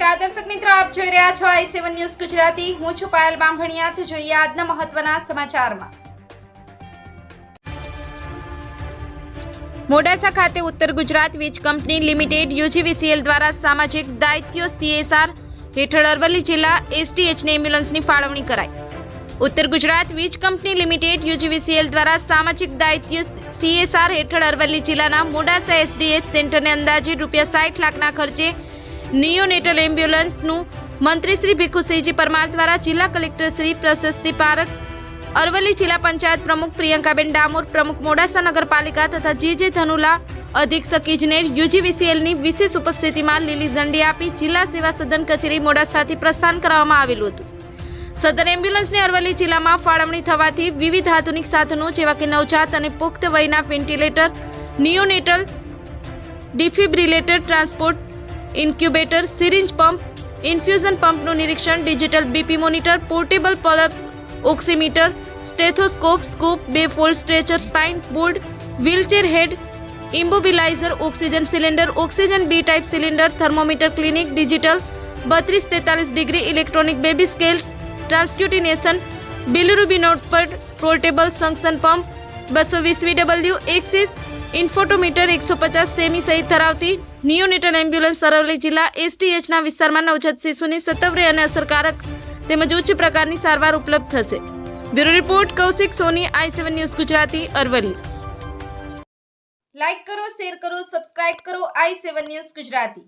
રહ્યા છો આઈ seven news Gujarati. હું છું પાયલ બાંભણિયાથી જોઈએ આજના મહત્વના સમાચારમાં. મોડાસા ખાતે ઉત્તર ગુજરાત વીજ કંપની લિમિટેડ યુજીવીસીએલ દ્વારા સામાજિક દાયિત્વ સીએસઆર હેઠળ અરવલ્લી જિલ્લા એસટીએચને એમ્બ્યુલન્સની ફાળવણી કરાઈ. ઉત્તર ગુજરાત વીજ કંપની લિમિટેડ યુજીવીસીએલ દ્વારા સામાજિક દાયિત્વ સીએસઆર હેઠળ અરવલ્લી જિલ્લાના મોડાસા એસડીએચ સેન્ટરને અંદાજે રૂપિયા સાઠ લાખના ખર્ચે નિયોનેટલ એમ્બ્યુલન્સનું મંત્રી શ્રી ભીખુસિંહજી પરમાર દ્વારા જિલ્લા કલેક્ટર શ્રી પ્રશસ્તિ પારક, અરવલ્લી જિલ્લા પંચાયત પ્રમુખ પ્રિયંકાબેન ડામોર, પ્રમુખ મોડાસા નગરપાલિકા તથા જે જે ધનુલા અધિક્ષક ઇજનેર યુજીવીસીએલની વિશેષ ઉપસ્થિતિમાં લીલી ઝંડી આપી જિલ્લા સેવા સદન કચેરી મોડાસાથી પ્રસ્થાન કરવામાં આવેલું હતું. સદર એમ્બ્યુલન્સને અરવલ્લી જિલ્લામાં ફાળવણી થવાથી વિવિધ આધુનિક સાધનો જેવા કે નવજાત અને પુખ્ત વયના ventilator neonatal defibrillator transport incubator, syringe pump, infusion પંપનું નિરીક્ષણ, digital BP monitor, portable pulse oximeter, stethoscope, scoop, બે fold stretcher, spine board, wheelchair head, immobilizer, oxygen cylinder, oxygen B type cylinder, thermometer clinic, digital બત્રીસ તેતાલીસ degree electronic baby scale, transcutaneous bilirubin notepad portable suction pump, બસો વીસ વીડબલ્યુ, axis ઇન્ફોટોમીટર એકસો પચાસ semi સહિત ધરાવતી neonatal ambulance Aravalli જિલ્લા એસટીએચના વિસ્તારમાં નવજાત શિશુની સત્વરે અને અસરકારક તેમજ ઉચ્ચ પ્રકારની સારવાર ઉપલબ્ધ થશે. Bureau report, Kaushik Soni, I seven news, Gujarati, Aravalli. Like કરો, શેર કરો, સબસ્ક્રાઇબ કરો, આઈ સેવન ન્યૂઝ, ગુજરાતી.